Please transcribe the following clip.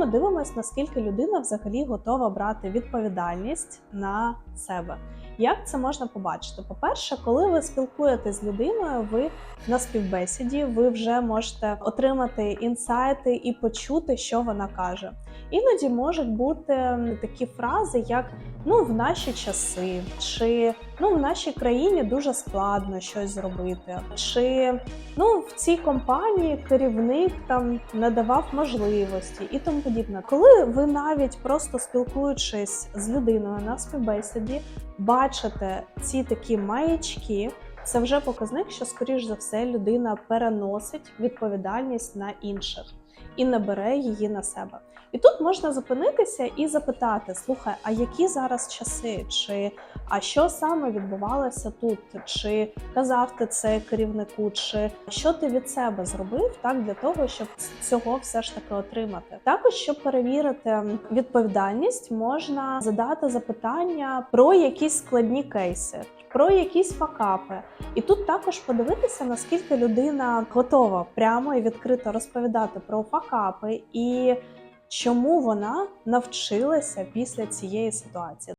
Ми дивимося, наскільки людина взагалі готова брати відповідальність на себе. Як це можна побачити? По-перше, коли ви спілкуєтесь з людиною, ви на співбесіді, ви вже можете отримати інсайти і почути, що вона каже. Іноді можуть бути такі фрази, як ну в наші часи, чи ну в нашій країні дуже складно щось зробити, чи ну в цій компанії керівник там не давав можливості і тому подібне. Коли ви навіть просто спілкуючись з людиною на співбесіді, бачите ці такі маячки. Це вже показник, що скоріш за все людина переносить відповідальність на інших і не бере її на себе. І тут можна зупинитися і запитати: слухай, а які зараз часи? Чи а що саме відбувалося тут? Чи казав ти це керівнику, чи що ти від себе зробив так для того, щоб цього все ж таки отримати? Також щоб перевірити відповідальність, можна задати запитання про якісь складні кейси. Про якісь факапи, і тут також подивитися, наскільки людина готова прямо і відкрито розповідати про факапи і чому вона навчилася після цієї ситуації.